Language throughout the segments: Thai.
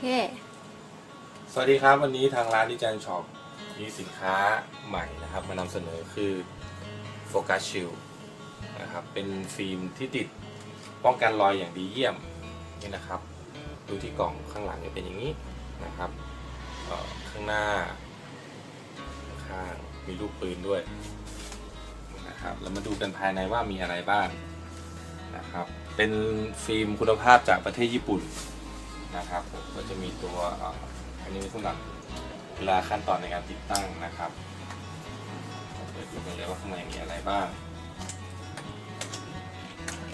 เคสวัสดีครับ วันนี้ทางร้านดิจันช็อปมีสินค้าใหม่นะครับ มานำเสนอคือโฟกัสชิลนะครับเป็นฟิล์มที่ติดป้องกันรอยอย่างดีเยี่ยมนี่นะครับ ดูที่กล่องข้างหลังจะเป็นอย่างนี้นะครับข้างหน้า ข้างมีลูกปืนด้วยนะครับแล้วมาดูกันภายในว่ามีอะไรบ้างนะครับ เป็นฟิล์มคุณภาพจากประเทศญี่ปุ่น นะครับก็จะมีตัวอ,อ,อันนี้สำหรับเวลาขั้นตอนในการติดตั้งนะครับเปิดดูกันเลยว่าข้างในมีอะไรบ้าง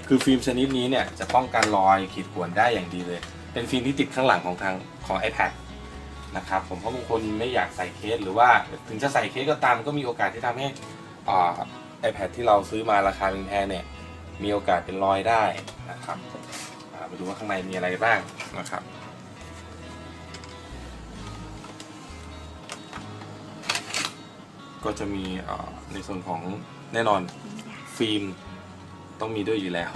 คือฟิล์มชนิดนี้เนี่ยจะป้องกันรอยขีดข่วนได้อย่างดีเลย เป็นฟิล์มที่ติดข้างหลังของทางของ iPad นะครับผมเพราะบางคนไม่อยากใส่เคสหรือว่าถึงจะใส่เคสก็ตามก็มีโอกาสที่ทำให้ไอ่า iPad ที่เราซื้อมาราคาแพงเนี่ยมีโอกาสเป็นรอยได้นะครับมาดูว่าข้างในมีอะไรบ้างนะครับ ก็จะมีในส่วนของแน่นอนฟิล์มต้องมีด้วยอยู่แล้ว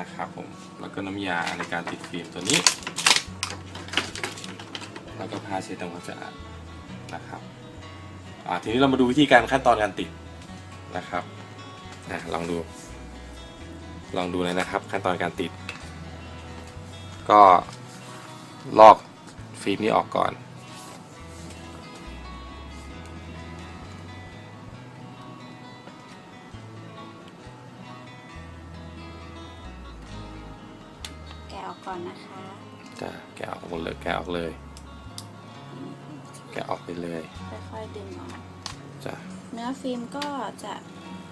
นะครับผมแล้วก็น้ำยาในการติดฟิล์มตัวนี้ แล้วก็ผ้าเช็ดทำความสะอาดนะครับอ่าทีนี้เรามาดูวิธีการขั้นตอนการติดนะครับอะลองดู ลองดูเลยนะครับขั้นตอนการติด ก็ลอกฟิล์มนี้ออกก่อน กะออกก่อนนะคะจะแกะออกหมดเลยแกะออกเลย แกะออกไปเลยค่อยๆดึงออกจะเนื้อฟิล์มก็จะ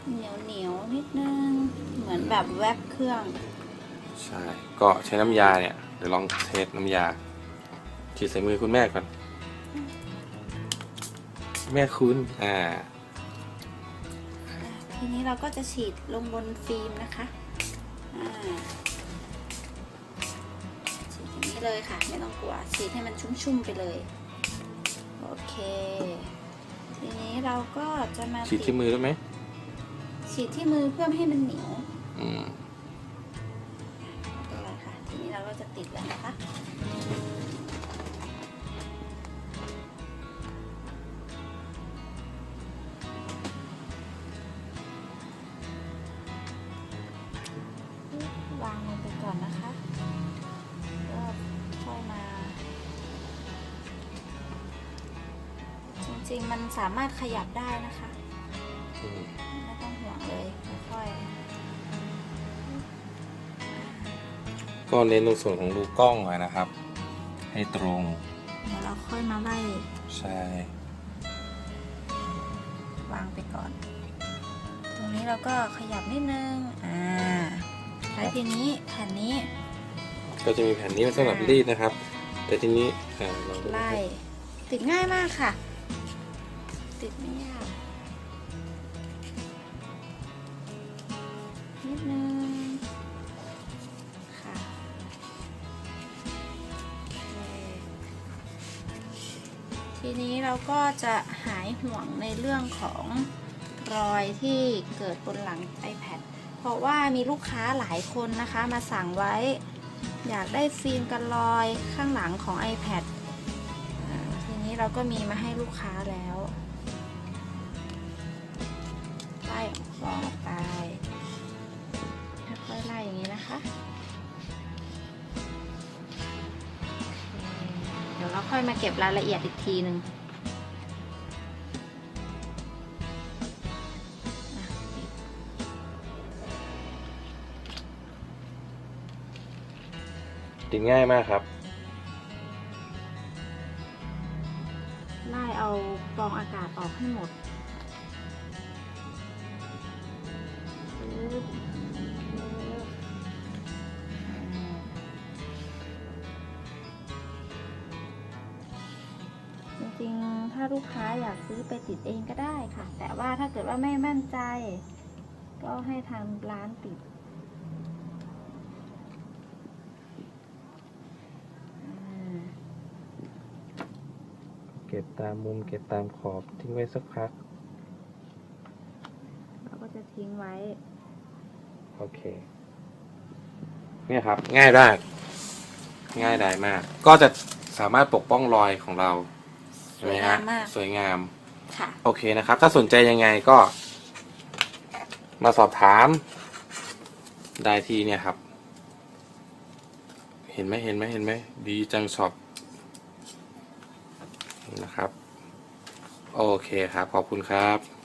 เหนียวเหนียวๆนิดนึง เหมือนแบบแวบเครื่อง ใช่ ก็ใช้น้ำยาเนี่ย เดี๋ยวลองเทสน้ำยาฉีดใส่มือคุณแม่ก่อน แม่คุณอ่า ทีนี้เราก็จะฉีดลงบนฟิล์มนะคะ เลยค่ะ ไม่ต้องกลัวฉีดให้มันชุ่มๆไปเลย โอเค ทีนี้เราก็จะมาฉีดที่มือได้ไหมฉีดที่มือเพื่อไม่ให้มันเหนียวอืมไม่เป็นไรค่ะ ทีนี้เราก็จะติดแล้วนะคะวางลงไปก่อนนะคะก็ ค่อยมา จริงๆ มันสามารถขยับได้นะคะอืมไม่ต้องห่วงเลยค่อยก็เน้นในส่วนของรูกล้องอะนะครับ ให้ตรง ๆเดี๋ยวเราค่อยมาไล่ใช่ วางไปก่อน ตรงนี้เราก็ขยับนิดนึง อ่า แล้วทีนี้แผ่นนี้ ก็จะมีแผ่นนี้ไว้สำหรับรีดนะครับ แต่ทีนี้อ่าลองดูไล่ติดง่ายมากค่ะ ติดไม่ยากนิดนึงค่ะโอเคทีนี้เราก็จะหายห่วงในเรื่องของรอยที่เกิดบนหลัง iPad เพราะว่ามีลูกค้าหลายคนนะคะมาสั่งไว้ อยากได้ฟิล์มกันรอยข้างหลังของ iPad ทีนี้เราก็มีมาให้ลูกค้าแล้วไล่ฟองออกไปค่อยๆไล่อย่างนี้นะคะ เดี๋ยวเราค่อยมาเก็บรายละเอียดอีกทีหนึ่ง ติดง่ายมากครับ ไล่เอาฟองอากาศออกให้หมดจริงๆ ถ้าลูกค้าอยากซื้อไปติดเองก็ได้ค่ะ แต่ว่าถ้าเกิดว่าไม่มั่นใจ ก็ให้ทางร้านติดอ่า เก็บตามมุมเก็บตามขอบทิ้งไว้สักพัก เราก็จะทิ้งไว้ โอเค เนี่ยครับ ง่ายมากง่ายดายมาก ก็จะสามารถปกป้องรอยของเราสใช่ไหวมยฮะงามมาก สวยงาม ค่ะ โอเคนะครับ ถ้าสนใจยังไงก็ มาสอบถาม ได้ที่เนี่ยครับ เห็นไหมเห็นไหมเห็นไหมดีจังช็อป นะครับ โอเคครับ ขอบคุณครับ